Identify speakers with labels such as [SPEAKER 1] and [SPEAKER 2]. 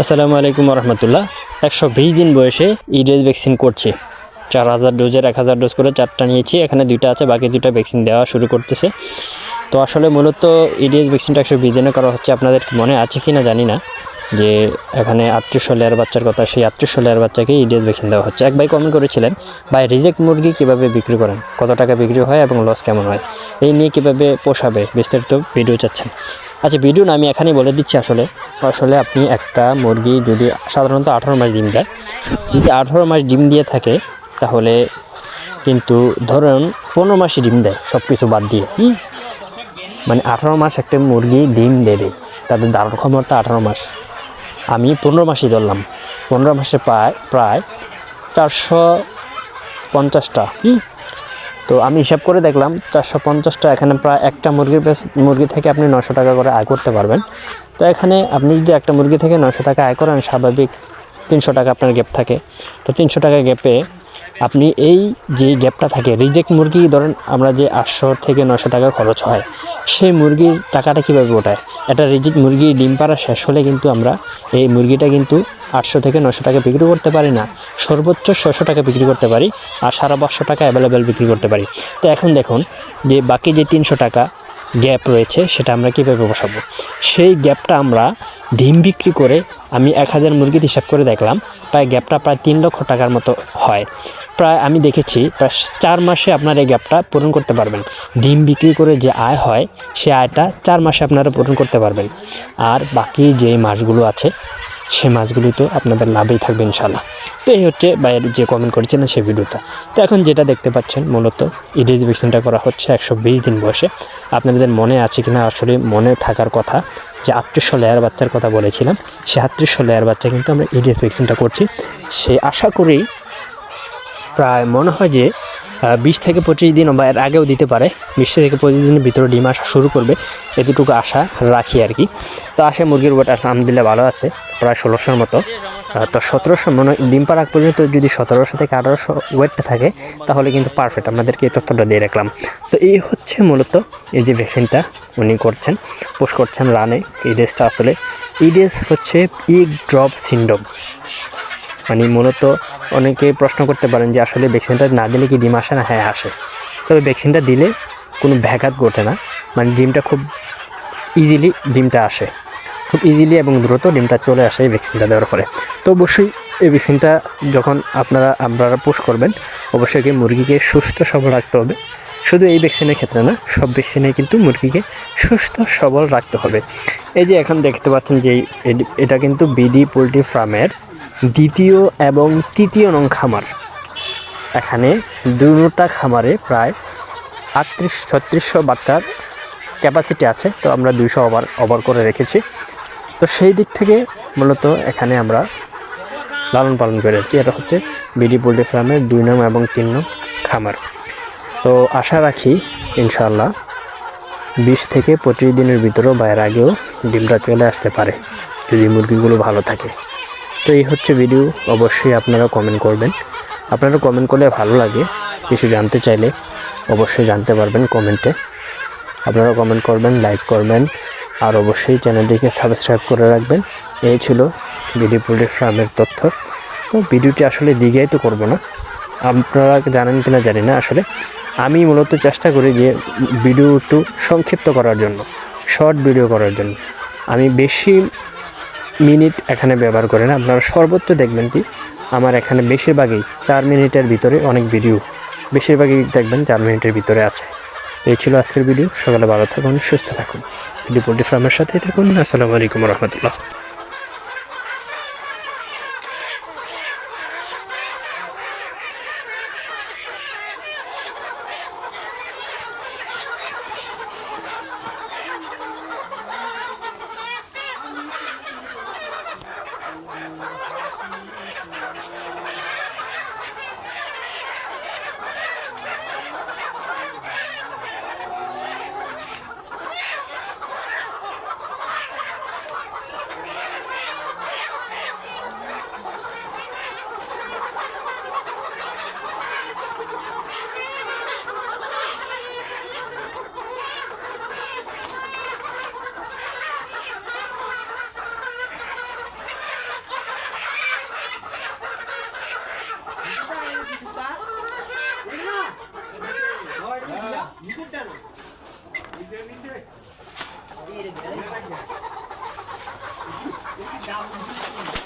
[SPEAKER 1] আসসালামু আলাইকুম রহমতুল্লাহ একশো বিশ দিন বয়সে ইডেস ভ্যাকসিন করছে। চার হাজার ডোজের এক হাজার ডোজ করে চারটা নিয়েছি, এখানে দুইটা আছে, বাকি দুইটা ভ্যাকসিন দেওয়া শুরু করতেছে। তো আসলে মূলত ইডিএস ভ্যাকসিনটা একশো বিশ দিনে করা হচ্ছে আপনাদের মনে আছে কি না জানি না, যে এখানে আটত্রিশশো লেয়ার বাচ্চার কথা, সেই আটত্রিশশো লেয়ার বাচ্চাকে ইডিএস ভ্যাকসিন দেওয়া হচ্ছে। এক ভাই কমেন্ট করেছিলেন, ভাই, রিজেক্ট মুরগি কীভাবে বিক্রি করেন? কত টাকা বিক্রি হয় এবং লস কেমন হয়? এই নিয়ে কীভাবে পোষাবে, বিস্তারিত ভিডিও চাচ্ছেন। আচ্ছা ভিডিও না আমি এখানেই বলে দিচ্ছি আসলে। আসলে আপনি একটা মুরগি যদি সাধারণত আঠারো মাস ডিম দেয়, যদি আঠারো মাস ডিম দিয়ে থাকে, তাহলে কিন্তু ধরুন পনেরো মাসে ডিম দেয় সব কিছু বাদ দিয়ে। মানে আঠারো মাস একটা মুরগি ডিম দেবে, তাদের দাঁড়ার ক্ষমতা আঠারো মাস। আমি পনেরো মাসই ধরলাম, পনেরো মাসে প্রায় প্রায় চারশো পঞ্চাশটা তো আমি হিসাব করে দেখলাম চারশো পঞ্চাশটা, এখানে প্রায় একটা মুরগির মুরগি থেকে আপনি নশো টাকা করে আয় করতে পারবেন। তো এখানে আপনি যদি একটা মুরগি থেকে নশো টাকা আয় করেন, স্বাভাবিক তিনশো টাকা আপনার গ্যাপ থাকে। তো তিনশো টাকা গ্যাপে আপনি এই যে গ্যাপটা থাকে, রিজেক্ট মুরগি, ধরেন আমরা যে আটশো থেকে নশো টাকা খরচ হয়, সেই মুরগির টাকাটা কীভাবে ওঠায় একটা রিজেক্ট মুরগি ডিম পাড়া শেষ হলে কিন্তু আমরা এই মুরগিটা কিন্তু আটশো থেকে নশো টাকা বিক্রি করতে পারি না। সর্বোচ্চ ছশো টাকা বিক্রি করতে পারি আর সারা পাঁচশো টাকা অ্যাভেলেবেল বিক্রি করতে পারি। তো এখন দেখুন যে বাকি যে তিনশো টাকা গ্যাপ রয়েছে, সেটা আমরা কীভাবে বসাবো? সেই গ্যাপটা আমরা ডিম বিক্রি করে আমি এক হাজার মুরগির হিসাব করে দেখলাম, প্রায় গ্যাপটা প্রায় তিন লক্ষ টাকার মতো হয়। প্রায় আমি দেখেছি প্রায় চার মাসে আপনার এই গ্যাপটা পূরণ করতে পারবেন। ডিম বিক্রি করে যে আয় হয়, সে আয়টা চার মাসে আপনারা পূরণ করতে পারবেন। আর বাকি যে মাসগুলো আছে সে মাছগুলি তো আপনাদের লাভেই থাকবে ইনশাল্লাহ তো এই হচ্ছে বাইরে যে কমেন্ট করেছিলেন সেই ভিডিওটা। তো এখন যেটা দেখতে পাচ্ছেন মূলত ইডিজ ভ্যাকসিনটা করা হচ্ছে একশো বিশ দিন বয়সে। আপনাদের মনে আছে কিনা? আসলে মনে থাকার কথা যে আটত্রিশশো লেয়ার বাচ্চার কথা বলেছিলাম। সে আটত্রিশশো লেয়ার বাচ্চা কিন্তু আমরা ইডিএস ভ্যাকসিনটা করছি। সে আশা করি প্রায় মনে হয় যে বিশ থেকে পঁচিশ দিন বা এর আগেও দিতে পারে। বিশ থেকে পঁচিশ দিনের ভিতরে ডিম আসা শুরু করবে। এতটুকু আশা রাখি আর কি। তো আশা মুরগির ওয়েট, আলহামদুলিল্লাহ ভালো আছে, প্রায় ষোলোশোর মতো। তো সতেরোশো মনে ডিম পাড়া আগ পর্যন্ত যদি সতেরোশো থেকে আঠারোশো ওয়েটটা থাকে, তাহলে কিন্তু পারফেক্ট আপনাদেরকে এই তথ্যটা দিয়ে রাখলাম। তো এই হচ্ছে মূলত এই যে ভ্যাকসিনটা উনি করছেন পোষ করছেন রানে এই ড্রেসটা আসলে। এই ড্রেস হচ্ছে ইগ ড্রপ সিন্ড্রোম মানে মূলত অনেকে প্রশ্ন করতে পারেন যে আসলে ভ্যাকসিনটা না দিলে কি ডিম আসে না? হ্যাঁ আসে। তবে ভ্যাকসিনটা দিলে কোনো ব্যাঘাত ঘটে না। মানে ডিমটা খুব ইজিলি ডিমটা আসে। খুব ইজিলি এবং দ্রুত ডিমটা চলে আসে এই ভ্যাকসিনটা দেওয়ার পরে। তো অবশ্যই এই ভ্যাকসিনটা যখন আপনারা আপনারা পোষ করবেন, অবশ্যই কি মুরগিকে সুস্থ সবল রাখতে হবে। শুধু এই ভ্যাকসিনের ক্ষেত্রে না, সব ভ্যাকসিনে কিন্তু মুরগিকে সুস্থ সবল রাখতে হবে। এই যে এখন দেখতে পাচ্ছেন যে এটা কিন্তু বিডি পোলট্রি ফার্মের দ্বিতীয় এবং তৃতীয় নং খামার। এখানে দুটা খামারে প্রায় আটত্রিশ ছত্রিশশো বাচ্চার ক্যাপাসিটি আছে, তো আমরা দুইশো ওভার ওভার করে রেখেছি। তো সেই দিক থেকে মূলত এখানে আমরা লালন পালন করে কি এটা হচ্ছে বিডি পোল্ট্রি ফার্মের দুই নং এবং তিন নং খামার। তো আশা রাখি ইনশাল্লাহ বিশ থেকে পঁচিশ দিনের ভিতরেও বা এর আগেও ডিমটা চলে আসতে পারে, যদি মুরগিগুলো ভালো থাকে। তো এই হচ্ছে ভিডিও অবশ্যই আপনারা কমেন্ট করবেন। আপনারা কমেন্ট করলে ভালো লাগে। কিছু জানতে চাইলে অবশ্যই জানতে পারবেন কমেন্টে আপনারা কমেন্ট করবেন লাইক করবেন। আর অবশ্যই চ্যানেলটিকে সাবস্ক্রাইব করে রাখবেন। এই ছিল বিডি পোল্ট্রি ফার্মের তথ্য। তো ভিডিওটি আসলে দিঘাই তো করব না। আপনারা জানেন কি না জানি না আসলে। আমি মূলত চেষ্টা করি যে ভিডিও একটু সংক্ষিপ্ত করার জন্য শর্ট ভিডিও করার জন্য। আমি বেশি মিনিট এখানে ব্যবহার করেন। আপনারা সর্বোচ্চ দেখবেন কি, আমার এখানে বেশিরভাগই চার মিনিটের ভিতরে অনেক ভিডিও, বেশিরভাগই দেখবেন চার মিনিটের ভিতরে আছে। এই ছিল আজকের ভিডিও, সকালে ভালো থাকুন, সুস্থ থাকুন। ভিডিও পোল্ট্রি ফার্মের সাথে থাকুন। আসসালামু আলাইকুম রহমতুল্লাহ।
[SPEAKER 2] Thank you.